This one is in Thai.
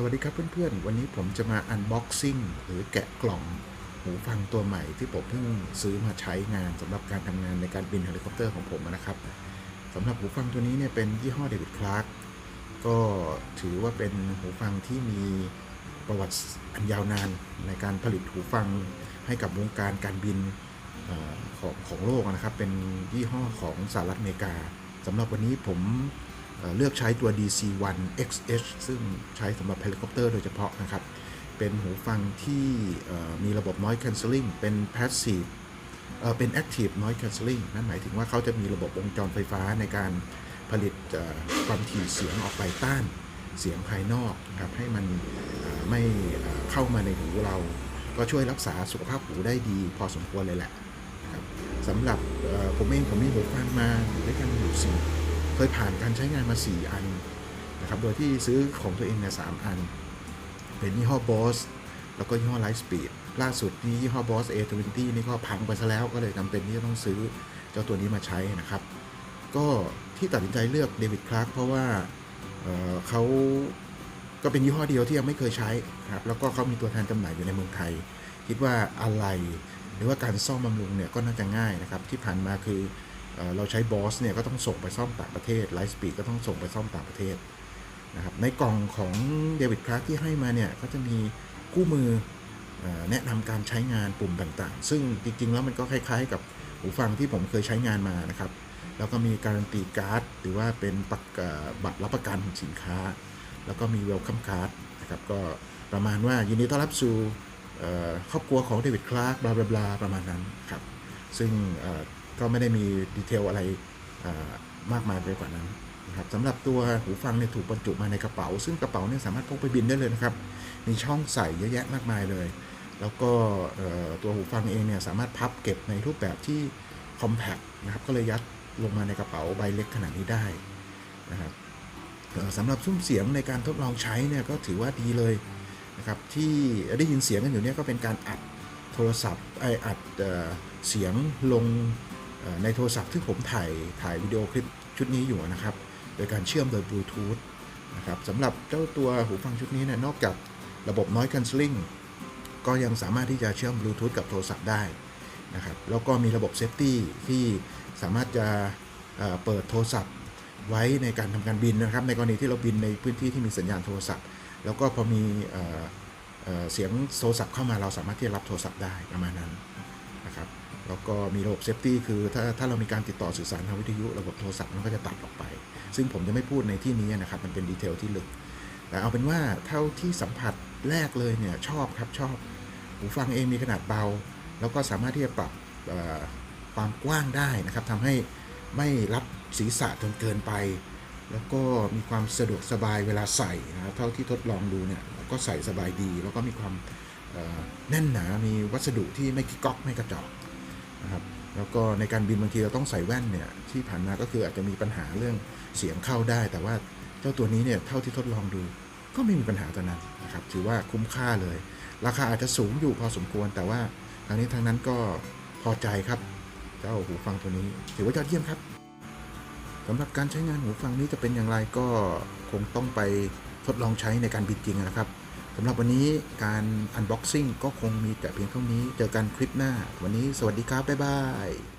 สวัสดีครับเพื่อนๆ วันนี้ผมจะมาอันบ็อกซิ่งหรือแกะกล่องหูฟังตัวใหม่ที่ผมเพิ่งซื้อมาใช้งานสำหรับการทำงานในการบินเฮลิคอปเตอร์ของผมนะครับสำหรับหูฟังตัวนี้เนี่ยเป็นยี่ห้อเดวิดคลาร์กก็ถือว่าเป็นหูฟังที่มีประวัติอันยาวนานในการผลิตหูฟังให้กับวงการการบินของของโลกนะครับ เป็นยี่ห้อของสหรัฐอเมริกาสำหรับวันนี้ผม เลือกใช้ตัว DC1 XH ซึ่งใช้สำหรับเฮลิคอปเตอร์โดยเฉพาะนะครับ เป็นหูฟังที่มีระบบ noise cancelling เป็น passive เเป็น active noise cancelling นั่นหมายถึงว่าเขาจะมีระบบวงจรไฟฟ้าในการผลิตความถี่เสียงออกไปต้านเสียงภายนอกนะครับให้มันไม่เข้ามาในหูเรา ก็ช่วยรักษาสุขภาพหูได้ดีพอสมควรเลยแหละครับสำหรับผมเองผมมีหูฟังมาด้วยกันอยู่สี่ เคยผ่านการใช้งานมา 4 อันนะครับ โดยที่ซื้อของตัวเองเนี่ยสอัน เป็นยี่ห้อ Boss แล้วก็ยี่ห้อ Lightspeed ล่าสุดนี่ยี่ห้อ Boss A20 นี่ก็พังไปซะแล้วก็เลยจำเป็นที่จะต้องซื้อเจ้าตัวนี้มาใช้นะครับ ก็ที่ตัดสินใจเลือกเดวิดคลาร์กเพราะว่าเเขาก็เป็นยี่ห้อเดียวที่ยังไม่เคยใช้ครับแล้วก็เขามีตัวแทนจำหน่ายอยู่ในเมืองไทย คิดว่าอะไรหรือว่าการซ่อมบำรุงเนี่ยก็น่าจะง่ายนะครับที่ผ่านมาคือ เราใช้บอสเนี่ยก็ต้องส่งไปซ่อมต่างประเทศไลฟ์สปีดก็ต้องส่งไปซ่อมต่างประเทศนะครับในกล่องของเดวิดคลาร์กที่ให้มาเนี่ยก็จะมีคู่มืออแนะนำการใช้งานปุ่มต่างๆ ซึ่งจริงๆ แล้วมันก็คล้ายๆ กับหูฟังที่ผมเคยใช้งานมานะครับ แล้วก็มีการันตีการ์ด หรือว่าเป็นปบัตรรับประกันสินค้า แล้วก็มีเวลคัมการ์ดนะครับก็ประมาณว่ายินดีต้อนรับสู่ครอบครัวของเดวิดคลาร์กบลาบลาประมาณนั้นครับซึ่ง ก็ไม่ได้มีดีเทลอะไรมากมายไปกว่านั้นนะครับสำหรับตัวหูฟังเนี่ยถูกบรรจุมาในกระเป๋า ซึ่งกระเป๋าเนี่ยสามารถพกไปบินได้เลยนะครับ มีช่องใส่เยอะแยะมากมายเลย แล้วก็ตัวหูฟังเองเนี่ยสามารถพับเก็บในรูปแบบที่ compact นะครับก็เลยยัดลงมาในกระเป๋าใบเล็กขนาดนี้ได้นะครับสำหรับซุ้มเสียงในการทดลองใช้เนี่ยก็ถือว่าดีเลยนะครับที่ได้ยินเสียงกันอยู่เนี่ยก็เป็นการอัดโทรศัพท์ไออัดเออเสียงลง ในโทรศัพท์ที่ผมถ่ายถ่ายวิดีโอคลิปชุดนี้อยู่นะครับ โดยการเชื่อมโดยบลูทูธนะครับสำหรับเจ้าตัวหูฟังชุดนี้เนี่ยนอกจากระบบ noise cancelling ก็ยังสามารถที่จะเชื่อมบลูทูธกับโทรศัพท์ได้นะครับแล้วก็มีระบบเซฟตี้ที่สามารถจะเเปิดโทรศัพท์ไว้ในการทำการบินนะครับ ในกรณีที่เราบินในพื้นที่ที่มีสัญญาณโทรศัพท์ แล้วก็พอมีเอเอเสียงโทรศัพท์เข้ามาเราสามารถที่จะรับโทรศัพท์ได้ประมาณนั้นนะครับ แล้วก็มีระบบเซฟตี้คือถ้าถ้าเรามีการติดต่อสื่อสารทางวิทยุระบบโทรศัพท์มันก็จะตัดออกไป ซึ่งผมจะไม่พูดในที่นี้นะครับ มันเป็นดีเทลที่ลึก แต่เอาเป็นว่าเท่าที่สัมผัสแรกเลยเนี่ยชอบครับชอบ หูฟังเองมีขนาดเบา แล้วก็สามารถที่จะปรับความกว้างได้นะครับทำให้ไม่รับศีรษะจนเกินไป แล้วก็มีความสะดวกสบายเวลาใส่นะเท่าที่ทดลองดูเนี่ยก็ใส่สบายดี แล้วก็มีความแน่นหนา มีวัสดุที่ไม่กิ๊กก๊อกไม่กระจอก นะครับแล้วก็ในการบินบางทีเราต้องใส่แว่นเนี่ยที่ผ่านมาก็คืออาจจะมีปัญหาเรื่องเสียงเข้าได้ แต่ว่าเจ้าตัวนี้เนี่ยเท่าที่ทดลองดู ก็ไม่มีปัญหาตัวนั้นนะครับถือว่าคุ้มค่าเลย ราคาอาจจะสูงอยู่พอสมควร แต่ว่าทางนี้ทางนั้นก็พอใจครับ เจ้าหูฟังตัวนี้ ถือว่ายอดเยี่ยมครับสำหรับการใช้งานหูฟังนี้จะเป็นอย่างไรก็คงต้องไปทดลองใช้ในการบินจริงนะครับ สำหรับวันนี้การอันบ็อกซิ่งก็คงมีแต่เพียงเท่านี้ เจอกันคลิปหน้า วันนี้สวัสดีครับ บ๊ายบาย